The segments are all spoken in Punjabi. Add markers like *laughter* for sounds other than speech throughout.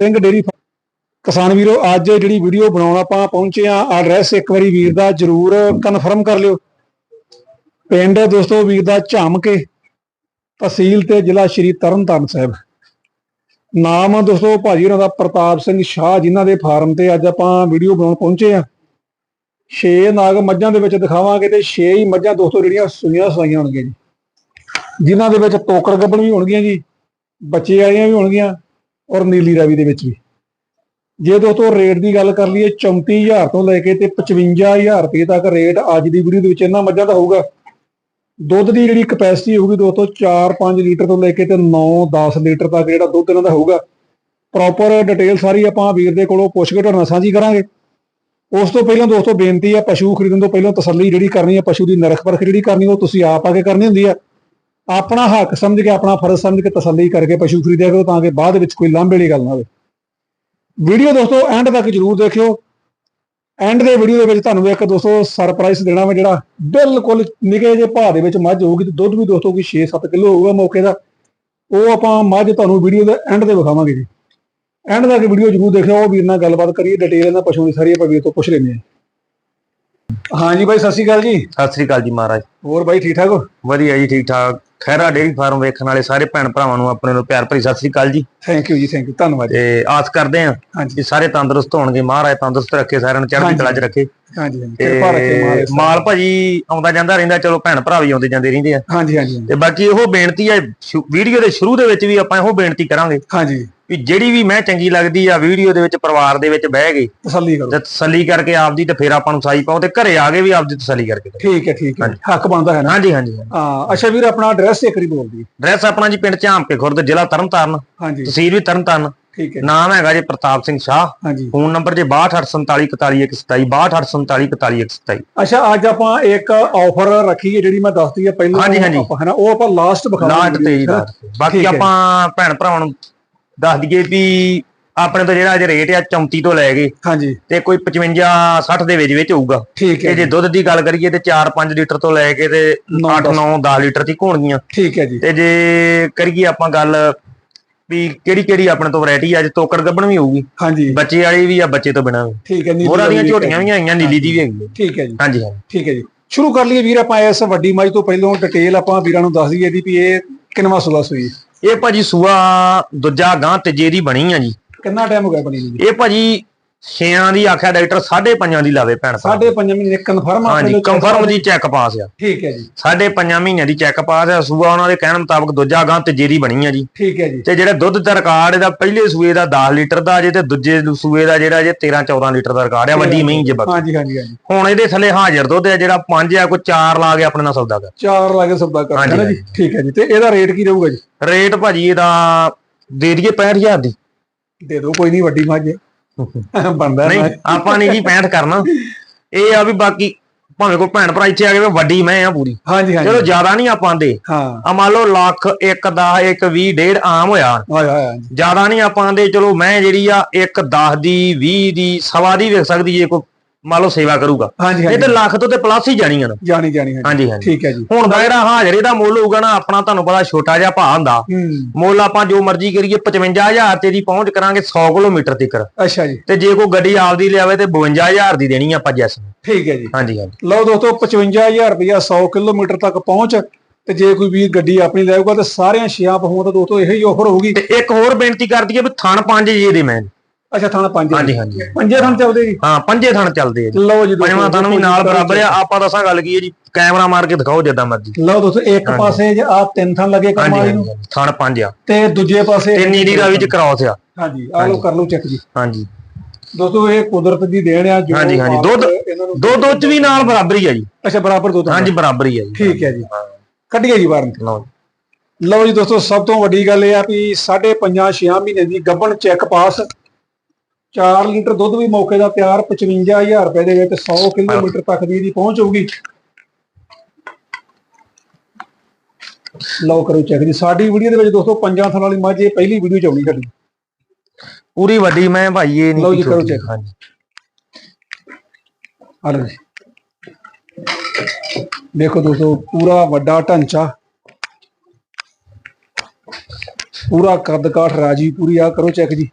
ਸਿੰਘ ਡੇਰੀ ਕਿਸਾਨ ਵੀਰੋ, ਅੱਜ ਜਿਹੜੀ ਵੀਡੀਓ ਬਣਾਉਣ ਆਪਾਂ ਪਹੁੰਚੇ ਆ ਐਡਰੈਸ ਇੱਕ ਵਾਰੀ ਵੀਰ ਦਾ ਜਰੂਰ ਕਨਫਰਮ ਕਰ ਲਿਓ। ਪਿੰਡ ਦੋਸਤੋ ਵੀਰ ਦਾ ਝਾਮ ਕੇ ਤਹਿਸੀਲ ਤੇ ਜ਼ਿਲ੍ਹਾ ਸ਼੍ਰੀ ਤਰਨਤਾਰਨ ਸਾਹਿਬ। ਨਾਮ ਦੋਸਤੋ ਭਾਜੀ ਉਹਨਾਂ ਦਾ ਪ੍ਰਤਾਪ ਸਿੰਘ ਸ਼ਾਹ ਜਿਨ੍ਹਾਂ ਦੇ ਫਾਰਮ ਤੇ ਅੱਜ ਆਪਾਂ ਵੀਡੀਓ ਬਣਾਉਣ ਪਹੁੰਚੇ ਆ 6 ਨਾਗ ਮੱਝਾਂ ਦੇ ਵਿੱਚ ਦਿਖਾਵਾਂਗੇ ਤੇ 6 ਹੀ ਮੱਝਾਂ ਦੋਸਤੋ ਜਿਹੜੀਆਂ ਸੁਈਆਂ ਸਵਾਈਆਂ ਹੋਣਗੀਆਂ ਜੀ। ਜਿਨ੍ਹਾਂ ਦੇ ਵਿੱਚ ਤੋਕੜ ਗੱਬਣ ਵੀ ਹੋਣਗੀਆਂ ਜੀ, ਬੱਚੇ ਵਾਲੀਆਂ ਵੀ ਹੋਣਗੀਆਂ ਔਰ ਨੀਲੀ ਰਾਵੀ ਦੇ ਵਿੱਚ ਵੀ। ਜੇ ਦੋਸਤੋ ਰੇਟ ਦੀ ਗੱਲ ਕਰ ਲਈਏ 34000 ਤੋਂ ਲੈ ਕੇ ਤੇ 55000 ਰੁਪਏ ਤੱਕ ਰੇਟ ਅੱਜ ਦੀ ਵੀਡੀਓ ਦੇ ਵਿੱਚ ਇਹਨਾਂ ਮੱਝਾਂ ਦਾ ਹੋਊਗਾ। ਦੁੱਧ ਦੀ ਜਿਹੜੀ ਕਪੈਸਿਟੀ ਹੋਊਗੀ ਦੋਸਤੋ 4-5 ਲੀਟਰ ਤੋਂ ਲੈ ਕੇ ਤੇ 9-10 ਲੀਟਰ ਤੱਕ ਜਿਹੜਾ ਦੁੱਧ ਇਹਨਾਂ ਦਾ ਹੋਊਗਾ। ਪ੍ਰੋਪਰ ਡਿਟੇਲ ਸਾਰੀ ਆਪਾਂ ਵੀਰ ਦੇ ਕੋਲੋਂ ਪੁੱਛ ਕੇ ਤੁਹਾਡੇ ਨਾਲ ਸਾਂਝੀ ਕਰਾਂਗੇ। ਉਸ ਤੋਂ ਪਹਿਲਾਂ ਦੋਸਤੋ ਬੇਨਤੀ ਆ, ਪਸ਼ੂ ਖਰੀਦਣ ਤੋਂ ਪਹਿਲਾਂ ਤਸੱਲੀ ਜਿਹੜੀ ਕਰਨੀ ਆ, ਪਸ਼ੂ ਦੀ ਨਰਖ ਪਰਖ ਜਿਹੜੀ ਕਰਨੀ, ਉਹ ਤੁਸੀਂ ਆਪ ਆ ਕੇ ਕਰਨੀ ਹੁੰਦੀ ਆ। ਆਪਣਾ ਹੱਕ ਸਮਝ ਕੇ ਆਪਣਾ ਫਰਜ਼ ਸਮਝ ਕੇ ਤਸੱਲੀ ਕਰਕੇ ਪਸ਼ੂ ਖਰੀਦਿਆ ਕਰੋ ਤਾਂ ਕਿ ਬਾਅਦ ਵਿੱਚ ਕੋਈ ਲਾਂਭੇ ਵਾਲੀ ਗੱਲ ਨਾ ਹੋਵੇ। ਵੀਡੀਓ ਦੋਸਤੋ ਐਂਡ ਤੱਕ ਜਰੂਰ ਦੇਖਿਓ। ਐਂਡ ਦੇ ਵੀਡੀਓ ਦੇ ਵਿੱਚ ਤੁਹਾਨੂੰ ਇੱਕ ਦੋਸਤੋ ਸਰਪ੍ਰਾਈਜ਼ ਦੇਣਾ ਵਾ ਜਿਹੜਾ ਬਿਲਕੁਲ ਨਿਕੇ ਜਿਹੇ ਭਾਅ ਦੇ ਵਿੱਚ ਮੱਝ ਹੋਊਗੀ ਤੇ ਦੁੱਧ ਵੀ ਦੋਸਤੋ ਕੋਈ 6-7 ਕਿਲੋ ਹੋਊਗਾ ਮੌਕੇ ਦਾ। ਉਹ ਆਪਾਂ ਮੱਝ ਤੁਹਾਨੂੰ ਵੀਡੀਓ ਦੇ ਐਂਡ ਤੇ ਵਿਖਾਵਾਂਗੇ ਜੀ। ਐਂਡ ਤੱਕ ਵੀਡੀਓ ਜਰੂਰ ਦੇਖਿਓ ਉਹ ਵੀਰ ਨਾਲ ਗੱਲਬਾਤ ਕਰੀਏ ਡਿਟੇਲ ਇਹਨਾਂ ਪਸ਼ੂ ਦੀ ਸਾਰੀ ਆਪਾਂ ਵੀਰ ਤੋਂ ਪੁੱਛ ਲੈਂਦੇ ਹਾਂ। ਹਾਂਜੀ ਬਾਈ ਸਤਿ ਸ਼੍ਰੀ ਅਕਾਲ ਜੀ। ਸਤਿ ਸ੍ਰੀ ਅਕਾਲ ਜੀ ਮਹਾਰਾਜ। ਹੋਰ ਬਾਈ ਠੀਕ ਠਾਕ ਹੋ? ਵਧੀਆ ਜੀ ਠੀਕ ਠਾਕ। ਖੈਰਾ ਡੇਰੀ ਫਾਰਮ ਵੇਖਣ ਵਾਲੇ ਸਾਰੇ ਭੈਣ ਭਰਾਵਾਂ ਨੂੰ ਆਪਣੇ ਨੂੰ ਪਿਆਰ ਭਰੀ ਸਤਿ ਸ੍ਰੀ ਅਕਾਲ ਜੀ। ਥੈਂਕ ਯੂ ਜੀ ਥੈਂਕ ਯੂ ਧੰਨਵਾਦ। ਤੇ ਆਸ ਕਰਦੇ ਆਂ ਹਾਂਜੀ। ਕਿ ਸਾਰੇ ਤੰਦਰੁਸਤ ਹੋਣਗੇ। ਮਹਾਰਾਜ ਤੰਦਰੁਸਤ ਰੱਖੇ ਸਾਰਿਆਂ ਨੂੰ ਚੜ੍ਹਦੀ। ਕਲਾ 'ਚ ਰੱਖੇ। ਹਾਂਜੀ ਹਾਂਜੀ। ਕਿਰਪਾ ਰੱਖੇ ਮਹਾਰਾਜ ਮਾਲ ਭਾਜੀ ਆਉਂਦਾ ਜਾਂਦਾ ਰਹਿੰਦਾ ਚਲੋ ਭੈਣ ਭਰਾ ਵੀ ਆਉਂਦੇ ਜਾਂਦੇ ਰਹਿੰਦੇ ਆ। ਹਾਂਜੀ ਹਾਂਜੀ ਹਾਂਜੀ। ਤੇ ਬਾਕੀ ਇਹੋ ਬੇਨਤੀ ਹੈ ਸ਼ੁ- ਵੀਡੀਓ ਦੇ ਸ਼ੁਰੂ ਦੇ ਵਿੱਚ ਵੀ ਆਪਾਂ ਇਹੋ ਬੇਨਤੀ ਕਰਾਂਗੇ। ਹਾਂਜੀ। ਵੀ ਜਿਹੜੀ ਵੀ ਮੈਂ ਚੰਗੀ ਲੱਗਦੀ ਆ ਵੀਡੀਓ ਦੇ ਵਿੱਚ ਪਰਿਵਾਰ ਦੇ ਵਿੱਚ ਬਹਿ ਗਏ ਤਸੱਲੀ ਕਰੋ। ਤੇ ਤਸੱਲੀ ਕਰਕੇ ਆਪਦੀ ਤੇ ਫਿਰ ਆਪਾਂ ਨੂੰ ਸਾਈ ਪਾਓ ਤੇ ਘਰੇ ਆ ਕੇ ਵੀ ਆਪਦੀ ਤਸੱਲੀ ਕਰਕੇ ਕਰੋ। ਠੀਕ ਹੈ ਠੀਕ ਹੈ। ਹੱਕ ਬਣਦਾ ਹੈ ਨਾ? ਹਾਂਜੀ ਹਾਂਜੀ ਹਾਂ ਅੱਛਾ ਵੀਰ ਆਪਣਾ ਐਡਰੈਸ ਇੱਕ ਵਾਰੀ ਬੋਲ ਦੀ। ਡਰੈਸ ਆਪਣਾ ਜੀ ਪਿੰਡ ਝਾਂਪੇ ਖੁਰਦ ਜ਼ਿਲ੍ਹਾ ਤਰਨਤਾਰਨ। ਹਾਂਜੀ। ਤਹਿਸੀਲ ਵੀ ਤਰਨਤਾਰਨ। ਠੀਕ ਹੈ ਨਾਮ ਹੈਗਾ ਜੀ ਪ੍ਰਤਾਪ ਸਿੰਘ ਸ਼ਾਹ। ਹਾਂਜੀ। ਫੋਨ ਨੰਬਰ ਜੀ 6247414127 6247414127 ਅੱਛਾ ਅੱਜ ਆਪਾਂ ਇੱਕ ਆਫਰ ਰੱਖੀ ਹੈ ਜਿਹੜੀ ਮੈਂ ਦੱਸਦੀ ਹੈ ਪਹਿਲਾਂ ਹਾਂਜੀ, ਹਾਂਜੀ। ਹਨਾ ਉਹ ਆਪਾਂ ਲਾਸਟ ਬਖਾਵਾਂਗੇ ਤੇ ਜੀ ਲਾਟ ਤੇ। ਬਾਕੀ ਹੈ। ਆਪਾਂ ਭੈਣ ਭਰਾਵਾਂ ਨੂੰ ਦੱਸ ਦਈਏ ਵੀ ਆਪਣੇ ਤੋਂ ਜਿਹੜਾ ਅੱਜ ਰੇਟ ਆ 34 ਤੋਂ ਲੈ ਕੇ ਹਾਂਜੀ। ਤੇ ਕੋਈ 55 60 ਦੇ ਵਿੱਚ ਵਿੱਚ ਹੋਊਗਾ। ਠੀਕ ਹੈ ਜੇ ਦੁੱਧ ਦੀ ਗੱਲ ਕਰੀਏ ਤੇ 4-5 ਲੀਟਰ ਤੋਂ ਲੈ ਕੇ ਤੇ ਨੌ, 8 9 10 ਲੀਟਰ ਤੱਕ ਹੋਣਗੀਆਂ। ਠੀਕ ਹੈ ਜੀ। ਤੇ ਜੇ ਕਰੀਏ ਆਪਾਂ ਗੱਲ ਵੀ ਕਿਹੜੀ ਕਿਹੜੀ ਆਪਣੇ ਤੋਂ ਵੈਰਾਈਟੀ ਅੱਜ ਤੋਕੜ ਗੱਬਣ ਵੀ ਹੋਊਗੀ। ਹਾਂਜੀ। ਬੱਚੇ ਵਾਲੀ ਵੀ ਆ ਬੱਚੇ ਤੋਂ ਬਿਨਾਂ ਵੀ। ਠੀਕ ਹੈ ਨੀਲੀ ਮੋਹਰਾਂ ਦੀਆਂ ਝੋਟੀਆਂ ਵੀ ਆਈਆਂ ਨੀਲੀ ਦੀ ਵੀ ਹੈਗੀ ਹੈ। ਠੀਕ ਹੈ ਜੀ। ਹਾਂਜੀ ਹਾਂਜੀ। ਠੀਕ ਹੈ ਜੀ। ਸ਼ੁਰੂ ਕਰ ਲਈਏ ਵੀਰ ਆਪਾਂ ਇਸ ਵੱਡੀ ਮਾਈ ਤੋਂ ਪਹਿਲਾਂ ਡਿਟੇਲ ਆਪਾਂ ਵੀਰਾਂ ਨੂੰ ਦੱਸ ਦਈਏ ਦੀ ਵੀ ਇਹ ਕਿੰਨਵਾ ਸੂਆ ਸੂਈ ਇਹ ਭਾਜੀ ਸੂਆ ਦੂਜਾ ਗਾਂ ਤੀਜੇ ਦੀ ਬਣੀ ਆ ਜੀ। ਕਿੰਨਾ ਟਾਈਮ ਹੋ ਗਿਆ ਬਣੀ ਨੂੰ? ਇਹ ਭਾਜੀ ਛਿਆਂ ਦੀ ਆਖਿਆ ਡਾਕਟਰ ਸਾਢੇ ਪੰਜਾਂ ਦੀ ਲਾਵੇ ਭੈਣ ਸਾਹਿਬ। ਸਾਢੇ ਮਹੀਨੇ ਕਨਫਰਮ ਹਾਂਜੀ ਕੰਫਰਮ ਦੀ ਚੈੱਕ? ਪਾਸ ਆ। ਠੀਕ ਹੈ ਜੀ। ਸਾਢੇ ਪੰਜਾਂ ਮਹੀਨਿਆਂ ਦੀ ਚੈੱਕ ਪਾਸ ਆ। ਸੂਆ ਉਹਨਾਂ ਦੇ ਕਹਿਣ ਮੁਤਾਬਕ ਦੂਜਾ ਗਾਂ ਤੀਜੇ ਦੀ ਬਣੀ ਆ ਜੀ। ਠੀਕ ਹੈ ਜੀ। ਤੇ ਜਿਹੜੇ ਦੁੱਧ ਦਾ ਰਿਕਾਰਡ ਇਹਦਾ ਪਹਿਲੇ ਸੂਏ ਦਾ 10 ਲੀਟਰ ਦਾ ਜੇ ਤੇ ਦੂਜੇ ਸੂਏ ਦਾ ਜਿਹੜਾ ਜੇ 13 14 ਲੀਟਰ ਦਾ ਰਿਕਾਰਡ ਆ ਵੱਡੀ ਮਹੀਂ ਜੇ ਬਾਕੀ। ਹਾਂਜੀ ਹਾਂਜੀ ਹਾਂਜੀ। ਹੁਣ ਇਹਦੇ ਥੱਲੇ ਹਾਜ਼ਰ ਦੁੱਧ ਆ ਜਿਹੜਾ 5 ਆ ਕੋਈ 4 ਲਾ ਕੇ ਆਪਣੇ ਨਾਲ ਸੌਦਾ ਕਰ। ਚਾਰ ਲਾ ਕੇ ਸੌਦਾ ਨਾ ਜੀ? ਠੀਕ ਹੈ ਜੀ। ਤੇ ਇਹਦਾ ਰੇਟ ਕੀ ਰਹੂਗਾ ਜੀ? ਰੇਟ ਭਾਜੀ ਇਹਦਾ ਦੇ ਦਈਏ 65000 ਦੀ। ਦੇ ਦਿਓ ਕੋਈ ਨਹੀਂ ਵੱਡੀ ਮੱਝ। ਬੰਦਾ ਨਹੀਂ ਆਪਾਂ ਨਹੀਂ ਜੀ 65 ਕਰਨਾ। ਇਹ ਆ ਵੀ ਬਾਕੀ ਭਾਵੇਂ ਕੋਈ ਭੈਣ ਭਰਾ ਇੱਥੇ ਆ ਕੇ ਵੱਡੀ ਮੈਂ ਆ ਪੂਰੀ। ਹਾਂਜੀ ਹਾਂਜੀ। ਚਲੋ ਜ਼ਿਆਦਾ ਨਹੀਂ ਆਪਾਂ ਦੇ ਹਾਂ। ਆ ਮੰਨ ਲਓ ਲੱਖ 1 10 1 20 ਡੇਢ ਆਮ ਹੋਇਆ। ਆਇਆ ਹਾਂਜੀ। ਜ਼ਿਆਦਾ ਨਹੀਂ ਆਪਾਂ ਦੇ ਚਲੋ ਮੈਂ ਜਿਹੜੀ ਆ 1 10 ਦੀ 20 ਦੀ ਸਵਾ ਦੀ ਵੇਖ ਸਕਦੀ ਜੇ ਕੋਈ ਮੰਨ ਲਓ ਸੇਵਾ ਕਰੂਗਾ। ਹਾਂਜੀ ਇਹ ਤੇ ਲੱਖ ਤੋਂ ਤੇ ਪਲੱਸ ਹੀ ਜਾਣੀਆਂ ਨੇ। ਜਾਣੀ ਜਾਣੀ ਹਾਂਜੀ। ਹਾਂਜੀ ਠੀਕ ਹੈ ਜੀ। ਹੁਣ ਦਾ ਜਿਹੜਾ ਹਾਜ਼ਰੇ ਦਾ ਮੁੱਲ ਹੋਊਗਾ ਨਾ ਆਪਣਾ ਤੁਹਾਨੂੰ ਪਤਾ ਛੋਟਾ ਜਿਹਾ ਭਾਅ ਹੁੰਦਾ। ਹੂੰ। ਮੁੱਲ ਆਪਾਂ ਜੋ ਮਰਜ਼ੀ ਕਰੀਏ 55000 ਤੇ ਦੀ ਪਹੁੰਚ ਕਰਾਂਗੇ 100 ਕਿਲੋਮੀਟਰ ਤੱਕ। ਅੱਛਾ ਜੀ। ਤੇ ਜੇ ਕੋਈ ਗੱਡੀ ਆਪਦੀ ਲਿਆਵੇ ਤੇ 52000 ਦੀ ਦੇਣੀ ਆ ਆਪਾਂ ਜੈਸ ਨੂੰ। ਠੀਕ ਹੈ ਜੀ। ਹਾਂਜੀ ਹਾਂਜੀ। ਲਓ ਦੋਸਤੋ 55000 ਰੁਪਇਆ 100 ਕਿਲੋਮੀਟਰ ਤੱਕ ਪਹੁੰਚ। ਤੇ ਜੇ ਕੋਈ ਵੀਰ ਗੱਡੀ ਆਪਣੀ ਲੈਊਗਾ ਤੇ ਸਾਰਿਆਂ ਛਿਆਂ ਪਹੁੰਚ ਤਾਂ ਦੋਸਤੋ ਇਹੀ ਆਫਰ ਹੋਊਗੀ। ਤੇ ਇੱਕ ਹੋਰ ਬੇਨਤੀ ਕਰਦੀ ਹੈ ਵੀ ਥਣ ਪੰਜ ਜੇ ਦੇ ਮੈਂ। ਅੱਛਾ ਥਾਣਾ ਪੰਜ ਹਾਂਜੀ ਹਾਂਜੀ। ਪੰਜੇ ਥਾਣ ਚੱਲਦੇ ਜੀ? ਹਾਂ ਪੰਜੇ ਥਣ ਚੱਲਦੇ ਆ ਜੀ। ਲਓ ਜੀ ਪੰਜਵਾਂ ਥਣ ਵੀ ਨਾਲ ਬਰਾਬਰ ਆ। ਆਪਾਂ ਦੱਸਾਂ ਗੱਲ ਕੀ ਹੈ ਜੀ? ਕੈਮਰਾ ਮਾਰ ਕੇ ਦਿਖਾਓ ਜਿੱਦਾਂ ਮਰਜ਼ੀ। ਲਓ ਦੋਸਤੋ ਇੱਕ ਪਾਸੇ ਜੇ ਆ ਤਿੰਨ ਥਾਂ ਲੱਗੇ ਕੰਮ ਹਾਂਜੀ ਵਾਲੀ ਨੂੰ ਥਣ ਪੰਜ ਆ। ਤੇ ਦੂਜੇ ਪਾਸੇ ਤੇ ਨੀਲੀ ਰਾਵੀ ਚ ਕ੍ਰਾਸ ਆ। ਹਾਂਜੀ ਆ ਲਓ ਕਰ ਲਓ ਚੈੱਕ ਜੀ। ਹਾਂਜੀ। ਦੋਸਤੋ ਇਹ ਕੁਦਰਤ ਦੀ ਦੇਣ ਆ ਜੋ ਹਾਂਜੀ, ਹਾਂਜੀ, ਦੁੱਧ- ਇਹਨਾਂ ਨੂੰ ਦੋ ਦੋ ਚ ਵੀ ਨਾਲ ਬਰਾਬਰ ਹੀ ਆ ਜੀ। ਅੱਛਾ ਬਰਾਬਰ ਦੁੱਧ ਹਾਂਜੀ ਬਰਾਬਰ ਹੀ ਆ ਜੀ। ਠੀਕ ਹੈ ਜੀ। ਕੱਢੀਏ ਜੀ ਬਾਹਰ। ਨੂੰ। ਲਓ ਜੀ। ਲਓ ਜੀ ਦੋਸਤੋ ਸਭ ਤੋਂ ਵੱਡੀ ਗੱਲ ਇਹ ਆ ਵੀ 5.5 6 ਮਹੀਨੇ ਦੀ ਗੱਭਣ ਚੈੱਕ ਪਾਸ 4 ਲੀਟਰ ਦੁੱਧ ਵੀ ਮੌਕੇ ਦਾ ਤਿਆਰ 55000 ਰੁਪਏ ਦੇ ਵਿੱਚ 100 ਕਿਲੋਮੀਟਰ ਤੱਕ ਦੀ ਇਹਦੀ ਪਹੁੰਚ ਹੋਊਗੀ। ਲਓ ਕਰੋ ਚੈੱਕ ਜੀ। ਸਾਡੀ ਵੀਡੀਓ ਦੇ ਵਿੱਚ ਦੋਸਤੋ ਪੰਜਾਂ ਥਾਂ ਵਾਲੀ ਮੱਝ ਇਹ ਪਹਿਲੀ ਵੀਡੀਓ ਚ ਆਉਣੀ ਸਾਡੀ। ਪੂਰੀ ਵੱਡੀ ਮੈਂ ਭਾਈ ਇਹ ਲਓ ਨਹੀਂ ਜੀ, ਕਰੋ check। ਹਾਂਜੀ। ਆ ਲਓ ਜੀ। ਦੇਖੋ ਦੋਸਤੋ ਪੂਰਾ ਵੱਡਾ ਢਾਂਚਾ। ਪੂਰਾ ਕੱਦ ਕਾਠ ਰਾਜੀ ਪੂਰੀ ਆ ਕਰੋ ਚੈੱਕ ਜੀ।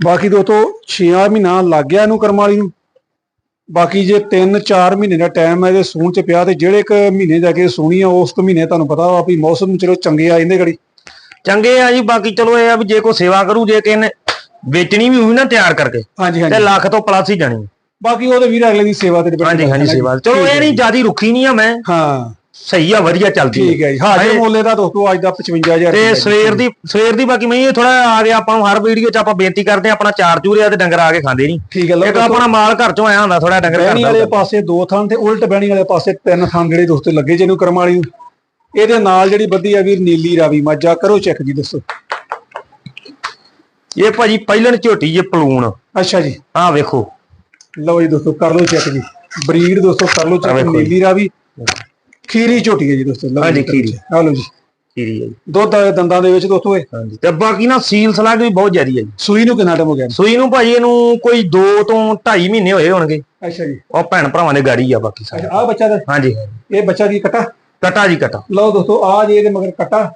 ਬਾਕੀ ਦੋਸਤੋ 6 ਮਹੀਨਾ ਲੱਗ ਗਿਆ ਇਹਨੂੰ ਕਰਮ ਵਾਲੀ ਨੂੰ। ਬਾਕੀ ਜੇ 3-4 ਮਹੀਨੇ ਦਾ ਟਾਈਮ ਹੈ ਇਹਦੇ ਸੂਣ ਚ ਪਿਆ ਤੇ ਜਿਹੜੇ ਕ ਮਹੀਨੇ ਜਾ ਕੇ ਸੂਣੀ ਆ ਉਸ ਕੁ ਮਹੀਨੇ ਤੁਹਾਨੂੰ ਪਤਾ ਵਾ ਵੀ ਮੌਸਮ ਚਲੋ ਚੰਗੇ ਆ ਜਾਂਦੇ ਘੜੀ। ਚੰਗੇ ਆ ਜੀ ਬਾਕੀ ਚਲੋ ਇਹ ਆ ਵੀ ਜੇ ਕੋਈ ਸੇਵਾ ਕਰੂ ਜੇ ਕਿਸੇ ਨੇ ਵੇਚਣੀ ਵੀ ਹੋਈ ਨਾ ਤਿਆਰ ਕਰਕੇ ਹਾਂਜੀ ਤੇ ਲੱਖ ਤੋਂ ਪਲੱਸ ਹੀ ਜਾਣੀ। ਬਾਕੀ ਉਹਦੇ ਵੀਰ ਅਗਲੇ ਦੀ ਸੇਵਾ ਤੇ ਹਾਂਜੀ ਹਾਂਜੀ ਸੇਵਾ ਚਲੋ ਇਹ ਨਹੀਂ ਜਿਆਦੀ ਰੁੱਖੀ ਨਹੀਂ ਆ ਮੈਂ। ਹਾਂ। ਸਹੀ ਆ ਵਧੀਆ ਚੱਲਦੀ ਠੀਕ ਹੈ ਜੀ। ਹਾਜ਼ਰ ਮੁੱਲੇ ਦਾ ਦੋਸਤੋ ਅੱਜ ਦਾ 55000 ਤੇ ਸਵੇਰ ਦੀ ਸਵੇਰ ਦੀ ਬਾਕੀ ਮੈਂ ਇਹ ਥੋੜਾ ਆ ਗਿਆ ਆਪਾਂ ਨੂੰ ਹਰ ਵੀਡੀਓ 'ਚ ਆਪਾਂ ਬੇਨਤੀ ਕਰਦੇ ਆ ਆਪਣਾ ਚਾਰ ਚੂਰਿਆ ਤੇ ਡੰਗਰ ਆ ਕੇ ਖਾਂਦੇ ਨਹੀਂ ਠੀਕ ਹੈ ਇੱਕ ਆਪਣਾ ਮਾਲ ਘਰ ਚੋਂ ਆਇਆ ਹੁੰਦਾ ਥੋੜਾ ਡੰਗਰ ਘਰ ਵਾਲੇ ਪਾਸੇ ਦੋ ਥਾਂ ਤੇ ਉਲਟ ਬਹਿਣੀ ਵਾਲੇ ਪਾਸੇ ਤਿੰਨ ਥਾਂ ਜਿਹੜੇ ਦੋਸਤੋ ਲੱਗੇ ਜਿਹਨੂੰ ਕਰਮ ਵਾਲੀ ਨੂੰ। ਇਹਦੇ ਨਾਲ ਜਿਹੜੀ ਬੱਦੀ ਆ ਵੀਰ ਨੀਲੀ ਰਾਵੀ ਮੱਝਾ ਕਰੋ ਚੈੱਕ ਜੀ ਦੱਸੋ। ਇਹ ਭਾਜੀ ਪਹਿਲਣ ਝੋਟੀ ਜੇ ਪਲੂਣ। ਅੱਛਾ ਜੀ। ਆਹ ਵੇਖੋ। ਲਓ ਜੀ ਦੋਸਤੋ ਕਰ ਲਓ ਚੈੱਕ ਜੀ। ਬਰੀਡ ਦੋਸਤੋ ਕਰ ਲਓ ਚੈੱਕ। ਨੀਲੀ ਰਾਵੀ। ਖੀਰੀ ਝੋਟੀ ਹੈ ਜੀ ਦੋਸਤੋ ਹਾਂਜੀ, ਜੀ, ਖੀਰੀ। ਆ ਲਓ ਜੀ। ਠੀਕ ਹੈ ਜੀ। ਦੁੱਧ ਆ ਦੰਦਾਂ ਦੇ ਵਿੱਚ ਦੋਸਤੋ ਇਹ। ਹਾਂਜੀ। ਤੇ ਬਾਕੀ ਨਾ ਸੀਲ ਸਲਾਗ ਵੀ ਬਹੁਤ ਜ਼ਿਆਦੀ ਹੈ ਜੀ। ਸੂਈ ਨੂੰ ਕਿੰਨਾ ਟਾਈਮ ਹੋ ਗਿਆ ਸੂਈ ਨੂੰ ਭਾਜੀ ਇਹਨੂੰ ਕੋਈ 2 ਤੋਂ 2.5 ਮਹੀਨੇ ਹੋਏ ਹੋਣਗੇ। ਅੱਛਾ ਜੀ। ਉਹ ਭੈਣ ਭਰਾਵਾਂ ਦੇ ਗਾੜੀ ਆ ਬਾਕੀ ਸਾਰੇ। ਆ ਬੱਚਾ ਦਾ? ਹਾਂਜੀ। ਇਹ ਬੱਚਾ ਕੀ ਕਟਾ? ਕਟਾ ਜੀ ਕਟਾ। ਲਓ ਦੋਸਤੋ ਆ ਜੇ ਇਹਦੇ ਮਗਰ ਕਟਾ।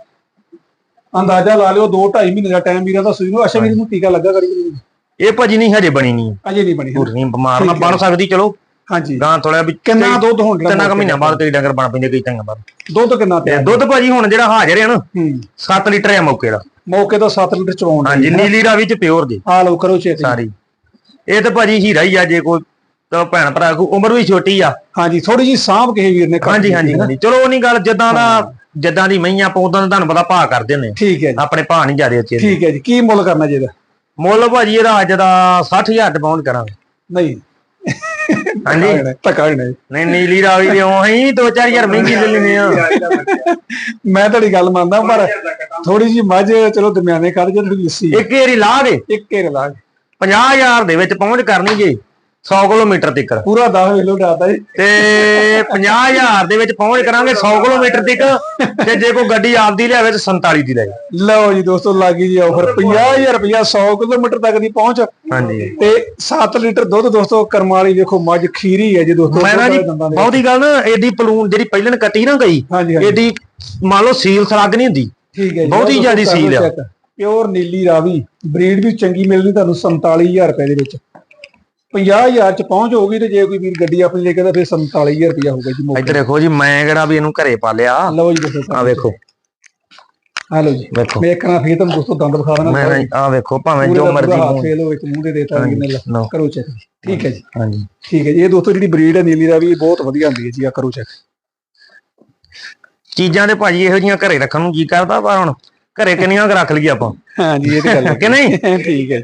ਅੰਦਾਜ਼ਾ ਲਾ ਲਿਓ 2 2.5 ਮਹੀਨੇ ਦਾ ਟਾਈਮ ਵੀਰਾਂ ਦਾ ਸੂਈ ਨੂੰ। ਅੱਛਾ ਵੀਰ ਨੂੰ ਟੀਕਾ ਲੱਗਾ ਕਰੀ। ਇਹ ਭਾਜੀ ਨਹੀਂ ਹਜੇ ਬਣੀ ਨਹੀਂ ਅਜੇ ਨਹੀਂ ਬਣੀ ਪੂਰੀ ਨਹੀਂ ਬਿਮਾਰ ਨਾ ਹੈ। ਬਣ ਸਕਦੀ ਚਲੋ। ਹਾਂਜੀ। ਗਾਂ ਥੋੜਾ ਵੀ ਕਿੰਨਾ ਦੁੱਧ ਹੋਣ ਤਿੰਨ ਕੁ ਮਹੀਨਿਆਂ ਬਾਅਦ ਕਈ ਡੰਗਰ ਬਣ ਪੈਂਦੇ ਕਈ ਟੰਗਾਂ ਬਾਅਦ ਦੁੱਧ ਕਿੰਨਾ ਤੇ ਪਿਆ ਦੁੱਧ ਭਾਜੀ ਹੁਣ ਜਿਹੜਾ ਹਾਜ਼ਰ ਹੈ ਨਾ ਹੂੰ। 7 ਲੀਟਰ ਹੈ ਮੌਕੇ ਦਾ। ਮੌਕੇ ਤੋਂ 7 ਲੀਟਰ ਚਵਾਉਣ ਹਾਂਜੀ ਨੀਲੀ ਰਾਵੀ ਚ ਪਿਓਰ ਜੀ। ਆ ਲਓ ਕਰੋ ਚੇਤ ਸਾਰੀ। ਇਹ ਤਾਂ ਭਾਜੀ ਹੀਰਾ ਹੀ ਆ ਜੇ ਕੋਈ ਤਾਂ ਭੈਣ ਭਰਾ ਕੋ ਉਮਰ ਵੀ ਛੋਟੀ ਆ। ਹਾਂਜੀ ਥੋੜੀ ਜੀ ਸਾਂਭ ਕਿਸੇ ਵੀਰ ਨੇ ਹਾਂਜੀ ਹਾਂਜੀ। ਹਾਂਜੀ। ਚਲੋ ਉਹ ਨਹੀਂ ਗੱਲ ਜਿੱਦਾਂ ਦਾ ਜਿੱਦਾਂ ਦੀ ਮਈਆਂ ਆਪਾਂ ਉਦਾਂ ਦਾ ਤੁਹਾਨੂੰ ਪਤਾ ਭਾਅ ਕਰਦੇ ਨੇ ਠੀਕ ਹੈ ਜੀ। ਆਪਣੇ ਭਾਅ ਨਹੀਂ ਜਿਆਦੇ ਅੱਛੇ ਠੀਕ ਹੈ ਜੀ। ਕੀ ਮੁੱਲ ਕਰਨਾ ਜੀ ਇਹਦਾ? ਮੁੱਲ ਭਾਜੀ ਇਹਦਾ ਅੱਜ ਦਾ 60000 ਤੇ ਪਹੁੰਚ ਕਰਾਂਗੇ। ਨਹੀਂ। ਹਾਂਜੀ। ਧੱਕਾ ਨਹੀਂ ਨਹੀਂ ਨੀਲੀ ਰਾਵੀ ਦੇ ਉਹ ਹੀ 2-4000 ਮਹਿੰਗੀ ਲੈ ਲੈਨੇ ਆ। ਮੈਂ ਤੁਹਾਡੀ ਗੱਲ ਮੰਨਦਾ ਪਰ ਥੋੜੀ ਜੀ ਮੱਝ ਚਲੋ ਦਰਮਿਆਨੇ ਕਰ ਜੇ ਥੋੜੀ ਲੱਸੀ ਇੱਕ ਏਰੀ ਲਾ ਦੇ। ਇੱਕ ਘੇਰ ਲਾ 50000 ਦੇ ਵਿੱਚ ਪਹੁੰਚ ਕਰਨੀ ਜੇ 100 ਕਿਲੋਮੀਟਰ ਤੱਕ। ਪੂਰਾ 10 ਵੇਲੋ ਡਾਤਾ ਜੀ। ਤੇ 50000 ਦੇ ਵਿੱਚ ਪਹੁੰਚ ਕਰਾਂਗੇ 100 ਕਿਲੋਮੀਟਰ ਤੱਕ ਤੇ ਜੇ ਕੋਈ ਗੱਡੀ ਆਪਦੀ ਲਿਆਵੇ ਤੇ 47 ਦੀ ਲੈ ਲਓ ਜੀ ਦੋਸਤੋ ਲੱਗੀ ਜੀ ਆਫਰ 50000 ਰੁਪਇਆ 100 ਕਿਲੋਮੀਟਰ ਤੱਕ ਦੀ ਪਹੁੰਚ। ਹਾਂਜੀ। ਤੇ 7 ਲੀਟਰ ਦੁੱਧ ਦੋਸਤੋ ਕਰਮ ਵਾਲੀ ਵੇਖੋ ਮੱਝ ਖੀਰੀ ਹੈ ਜੀ ਦੋਸਤੋ ਮੈਂ ਨਾ ਜੀ। ਬਹੁਤੀ ਗੱਲ ਨਾ ਏਡੀ ਪਲੂਨ ਜਿਹੜੀ ਪਹਿਲਣ ਕੱਟੀ ਨਾ ਗਈ ਏਡੀ ਮੰਨ ਲਓ ਸੀਲ ਸਲੱਗ ਨਹੀਂ ਹੁੰਦੀ। ਠੀਕ ਹੈ ਜੀ ਬਹੁਤੀ ਜ਼ਿਆਦੀ ਸੀਲ ਆ। check। Pure Nili Ravi breed ਵੀ ਚੰਗੀ ਮਿਲਣੀ ਤੁਹਾਨੂੰ 47000 ਰੁਪਏ ਦੇ ਵਿੱਚ। 50000 ਚ ਪਹੁੰਚ ਹੋਊਗੀ ਤੇ ਜੇ ਕੋਈ ਵੀਰ ਗੱਡੀ ਆਪਣੀ ਲੈ ਕੇ ਤਾਂ ਫਿਰ 47000 ਰੁਪਇਆ ਹੋਊਗਾ ਜੀ ਮੌਕੇ ਇੱਧਰ ਦੇਖੋ ਜੀ ਮੈਂ ਕਿਹੜਾ ਵੀ ਇਹਨੂੰ ਘਰੇ ਪਾਲਿਆ। ਲਓ ਜੀ ਦੋਸਤੋ ਆ ਵੇਖੋ। ਆ ਲਓ ਜੀ। ਵੇਖੋ। ਮੈਂ ਕਰਾਂ ਫੇਰ ਤੁਹਾਨੂੰ ਦੋਸਤੋ ਦੰਦ ਵਿਖਾ ਦੇਣਾ ਮੈਂ ਆ ਵੇਖੋ ਭਾਵੇਂ ਜੋ ਦਾ ਮਰਜ਼ੀ ਮੂੰਹ- ਫੇਲ ਹੋਵੇ ਤੇ ਮੂੰਹ ਦੇ ਦੇਤਾ ਕਿੰਨੇ ਲਓ। ਕਰੋ ਚੈੱਕ ਠੀਕ ਹੈ ਜੀ। ਹਾਂਜੀ ਠੀਕ ਹੈ ਜੀ। ਇਹ ਦੋਸਤੋ ਜਿਹੜੀ ਬਰੀਡ ਹੈ ਨੀਲੀ ਰਾਵੀ ਇਹ ਬਹੁਤ ਵਧੀਆ ਹੁੰਦੀ ਹੈ ਜੀ ਆ ਕਰੋ ਚੈੱਕ ਚੀਜ਼ਾਂ ਦੇ ਭਾਜੀ ਇਹੋ ਜੀਆਂ ਘਰੇ ਰੱਖਣ ਨੂੰ ਜੀ ਕਰਦਾ ਪਰ ਹੁਣ? ਘਰੇ ਕਿੰਨੀਆਂ ਕੁ ਰੱਖ ਲਈਏ ਆਪਾਂ? ਹਾਂ ਜੀ ਇਹ ਤੇ ਗੱਲ ਹੈ ਕਿ ਨਹੀਂ? ਠੀਕ ਹੈ।